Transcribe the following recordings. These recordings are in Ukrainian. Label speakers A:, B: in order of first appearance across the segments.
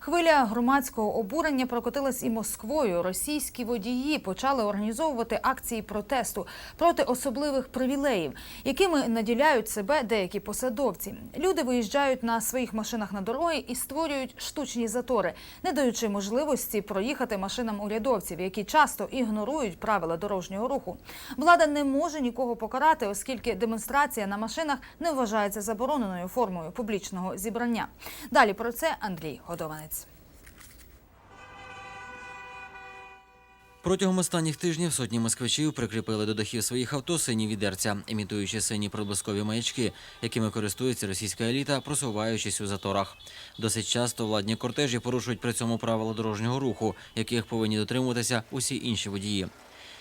A: Хвиля громадського обурення прокотилась і Москвою. Російські водії почали організовувати акції протесту проти особливих привілеїв, якими наділяють себе деякі посадовці. Люди виїжджають на своїх машинах на дороги і створюють штучні затори, не даючи можливості проїхати машинам урядовців, які часто ігнорують правила дорожнього руху. Влада не може нікого покарати, оскільки демонстрація на машинах не вважається забороненою формою публічного зібрання. Далі про це Андрій Годованець.
B: Протягом останніх тижнів сотні москвичів прикріпили до дахів своїх авто сині відерця, імітуючи сині проблискові маячки, якими користується російська еліта, просуваючись у заторах. Досить часто владні кортежі порушують при цьому правила дорожнього руху, яких повинні дотримуватися усі інші водії.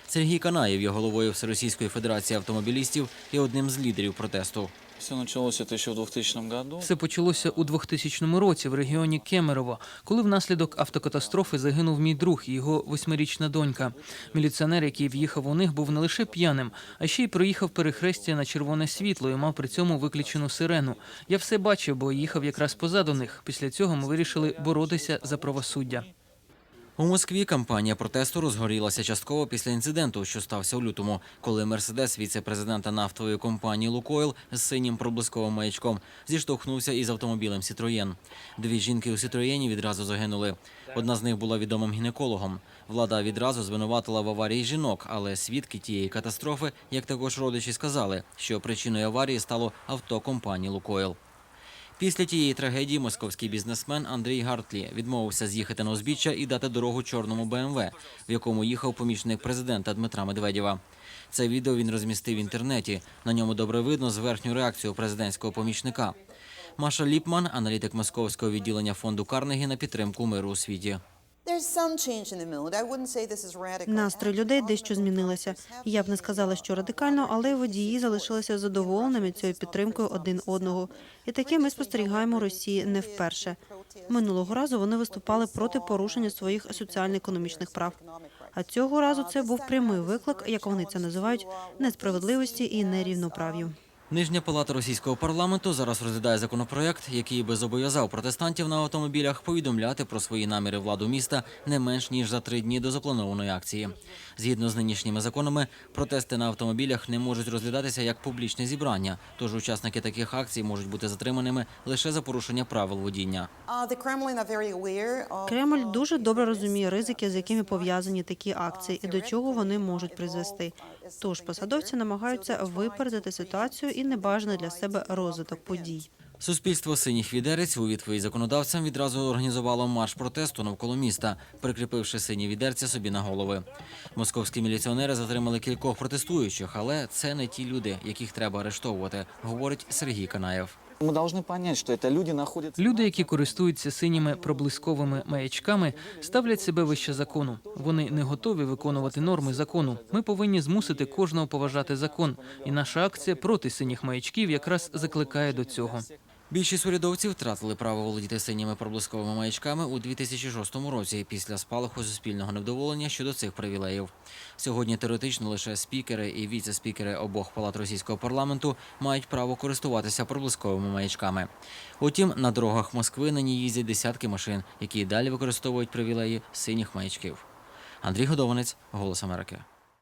B: Сергій Канаєв є головою Всеросійської федерації автомобілістів і одним з лідерів протесту.
C: Все началось это еще в 2000 году.
D: Все почалося у 2000 році в регіоні Кемерово, коли внаслідок автокатастрофи загинув мій друг і його восьмирічна донька. Міліціонер, який в'їхав у них, був не лише п'яним, а ще й проїхав перехрестя на червоне світло і мав при цьому виключену сирену. Я все бачив, бо їхав якраз позаду них. Після цього ми вирішили боротися за правосуддя.
B: У Москві кампанія протесту розгорілася частково після інциденту, що стався у лютому, коли мерседес віце-президента нафтової компанії Лукойл з синім проблисковим маячком зіштовхнувся із автомобілем Сітроєн. Дві жінки у Сітроєні відразу загинули. Одна з них була відомим гінекологом. Влада відразу звинуватила в аварії жінок, але свідки тієї катастрофи, як також родичі, сказали, що причиною аварії стало авто компанії Лукойл. Після тієї трагедії московський бізнесмен Андрій Гартлі відмовився з'їхати на узбіччя і дати дорогу чорному БМВ, в якому їхав помічник президента Дмитра Медведєва. Це відео він розмістив в інтернеті. На ньому добре видно зверхню реакцію президентського помічника. Маша Ліпман, аналітик московського відділення фонду Карнегі на підтримку миру у світі.
E: Настрій людей дещо змінилися. Я б не сказала, що радикально, але водії залишилися задоволеними цією підтримкою один одного. І таке ми спостерігаємо Росії не вперше. Минулого разу вони виступали проти порушення своїх соціально-економічних прав. А цього разу це був прямий виклик, як вони це називають, несправедливості і нерівноправ'ю.
B: Нижня палата російського парламенту зараз розглядає законопроект, який би зобов'язав протестантів на автомобілях повідомляти про свої наміри владу міста не менш ніж за три дні до запланованої акції. Згідно з нинішніми законами, протести на автомобілях не можуть розглядатися як публічне зібрання, тож учасники таких акцій можуть бути затриманими лише за порушення правил водіння.
F: Uh,
E: Кремль дуже добре розуміє ризики, з якими пов'язані такі акції, і до чого вони можуть призвести. Тож посадовці намагаються випередити ситуацію і небажаний для себе розвиток подій.
B: Суспільство синіх відерець у відповідь законодавцям відразу організувало марш протесту навколо міста, прикріпивши сині відерця собі на голови. Московські міліціонери затримали кількох протестуючих, але це не ті люди, яких треба арештовувати, говорить Сергій Канаєв.
C: Мы должны понять, что это люди находятся...
D: Люди, які користуються синіми проблисковими маячками, ставлять себе вище закону. Вони не готові виконувати норми закону. Ми повинні змусити кожного поважати закон. І наша акція проти синіх маячків якраз закликає до цього.
B: Більшість урядовців втратили право володіти синіми проблисковими маячками у 2006 році після спалаху суспільного невдоволення щодо цих привілеїв. Сьогодні теоретично лише спікери і віце-спікери обох палат російського парламенту мають право користуватися проблисковими маячками. Утім, на дорогах Москви нині їздять десятки машин, які й далі використовують привілеї синіх маячків. Андрій Годованець, Голос Америки.